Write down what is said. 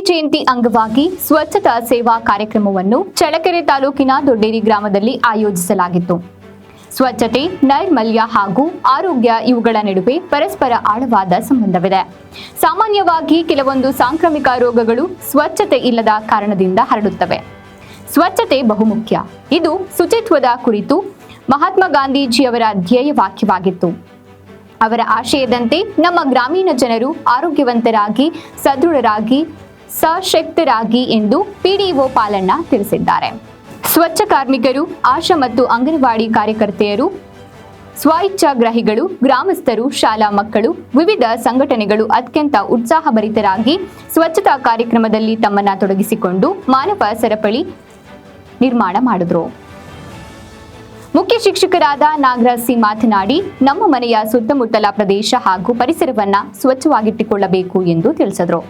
ಜಯಂತಿ ಅಂಗವಾಗಿ ಸ್ವಚ್ಛತಾ ಸೇವಾ ಕಾರ್ಯಕ್ರಮವನ್ನು ಚಳ್ಳಕೆರೆ ತಾಲೂಕಿನ ದೊಡ್ಡೇರಿ ಗ್ರಾಮದಲ್ಲಿ ಆಯೋಜಿಸಲಾಗಿತ್ತು. ಸ್ವಚ್ಛತೆ, ನೈರ್ಮಲ್ಯ ಹಾಗೂ ಆರೋಗ್ಯ ಇವುಗಳ ನಡುವೆ ಪರಸ್ಪರ ಆಳವಾದ ಸಂಬಂಧವಿದೆ. ಸಾಮಾನ್ಯವಾಗಿ ಕೆಲವೊಂದು ಸಾಂಕ್ರಾಮಿಕ ರೋಗಗಳು ಸ್ವಚ್ಛತೆ ಇಲ್ಲದ ಕಾರಣದಿಂದ ಹರಡುತ್ತವೆ. ಸ್ವಚ್ಛತೆ ಬಹುಮುಖ್ಯ. ಇದು ಶುಚಿತ್ವದ ಕುರಿತು ಮಹಾತ್ಮ ಗಾಂಧೀಜಿಯವರ ಧ್ಯೇಯ ವಾಕ್ಯವಾಗಿತ್ತು. ಅವರ ಆಶಯದಂತೆ ನಮ್ಮ ಗ್ರಾಮೀಣ ಜನರು ಆರೋಗ್ಯವಂತರಾಗಿ, ಸದೃಢರಾಗಿ, ಸಶಕ್ತರಾಗಿ ಎಂದು ಪಿಡಿಒ ಪಾಲಣ್ಣ ತಿಳಿಸಿದ್ದಾರೆ. ಸ್ವಚ್ಛ ಕಾರ್ಮಿಕರು, ಆಶಾ ಮತ್ತು ಅಂಗನವಾಡಿ ಕಾರ್ಯಕರ್ತೆಯರು, ಸ್ವಇಚ್ಛಾಗ್ರಹಿಗಳು, ಗ್ರಾಮಸ್ಥರು, ಶಾಲಾ ಮಕ್ಕಳು, ವಿವಿಧ ಸಂಘಟನೆಗಳು ಅತ್ಯಂತ ಉತ್ಸಾಹಭರಿತರಾಗಿ ಸ್ವಚ್ಛತಾ ಕಾರ್ಯಕ್ರಮದಲ್ಲಿ ತಮ್ಮನ್ನ ತೊಡಗಿಸಿಕೊಂಡು ಮಾನವ ಸರಪಳಿ ನಿರ್ಮಾಣ ಮಾಡಿದ್ರು. ಮುಖ್ಯ ಶಿಕ್ಷಕರಾದ ನಾಗರಾಜ್ ಸಿ ಮಾತನಾಡಿ ನಮ್ಮ ಮನೆಯ ಸುತ್ತಮುತ್ತಲ ಪ್ರದೇಶ ಹಾಗೂ ಪರಿಸರವನ್ನ ಸ್ವಚ್ಛವಾಗಿಟ್ಟುಕೊಳ್ಳಬೇಕು ಎಂದು ತಿಳಿಸಿದರು.